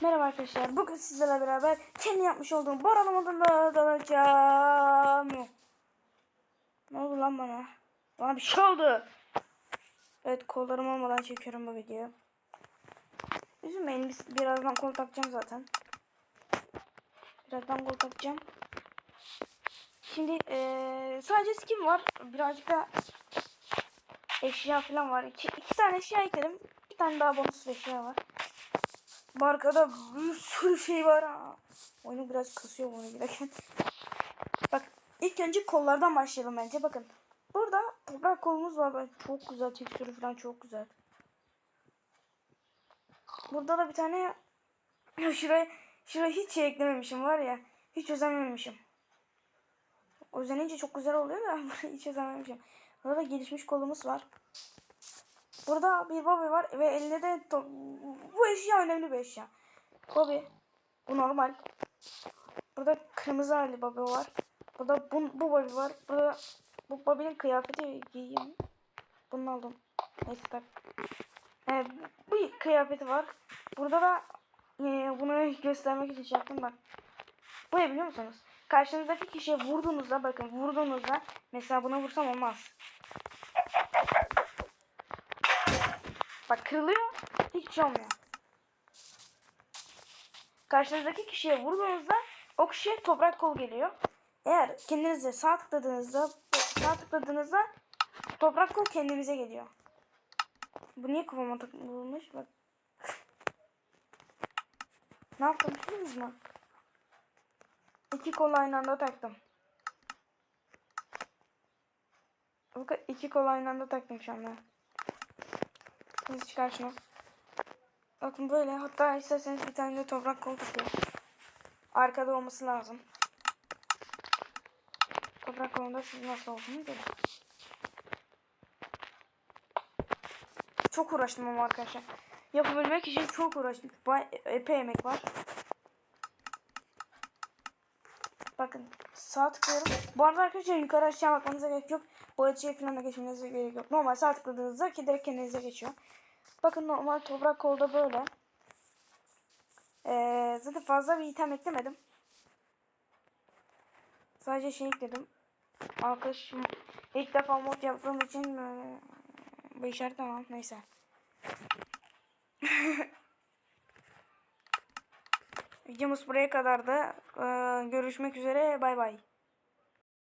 Merhaba arkadaşlar. Bugün sizlerle beraber kendi yapmış olduğum Boran modunda dalacağım. Ne oldu lan bana? Bana bir şey oldu. Evet kollarım olmadan çekiyorum bu videoyu. Üzülmeyin biz birazdan kol takacağım zaten. Birazdan kol takacağım. Şimdi eee, sadece skin var. Birazcık da eşya falan var. İki, iki tane eşya ekledim. Bir tane daha bonus eşya var. Bu arkada bir sürü şey var ha. Oyunu biraz kasıyor bunu girerken. Bak ilk önce kollardan başlayalım bence. Bakın. Burada toprak kolumuz var. Bak, çok güzel. Tekstürü falan çok güzel. Burada da bir tane şuraya şuraya hiç şey eklememişim var ya. Hiç özenmemişim. Özenince çok güzel oluyor da hiç özenmemişim. Burada da gelişmiş kolumuz var. Burada bir Bobby var ve elinde de bu eşya önemli bir eşya. Bobby. Bu normal. Burada kırmızı hali Bobby var. Burada bu, bu Bobby var. Burada bu Bobby'nin kıyafeti giyeyim. Bunu aldım. Neyse tak. Evet, bu kıyafeti var. Burada da e, bunu göstermek için şey yaptım bak. Bu ne biliyor musunuz? Karşınızdaki kişiye vurduğunuzda bakın vurduğunuzda mesela buna vursam olmaz. Bak kırılıyor. Hiçbir şey olmuyor. Karşınızdaki kişiye vurduğunuzda o kişiye toprak kol geliyor. Eğer kendinize sağ tıkladığınızda sağ tıkladığınızda toprak kol kendinize geliyor. Bu niye kafama takılmış? Bak. ne yaptım biliyor musun? İki kol aynı anda taktım. İki kol aynı anda taktım şu anda. Şimdi çıkar şunu. Bakın böyle. Hatta isterseniz bir tane de toprak kol takıyor. Arkada olması lazım. Toprak kolunda siz nasıl olduğunu görün. Çok uğraştım ama arkadaşlar. Yapabilmek için çok uğraştım. Epey emek var. Bakın sağ tıklıyorum. Bu arada arkadaşlar yukarı aşağı bakmanıza gerek yok. Bu açıya falan da geçmenize gerek yok. Normal sağ tıkladığınızda ki direkt kendinize geçiyor. Bakın normal toprak kolda böyle. Ee, zaten fazla bir item eklemedim. Sadece şey ekledim. Arkadaşım ilk defa mod yaptığım için e, bu işaret tamam neyse. Videomuz buraya kadar da. Ee, görüşmek üzere bay bay.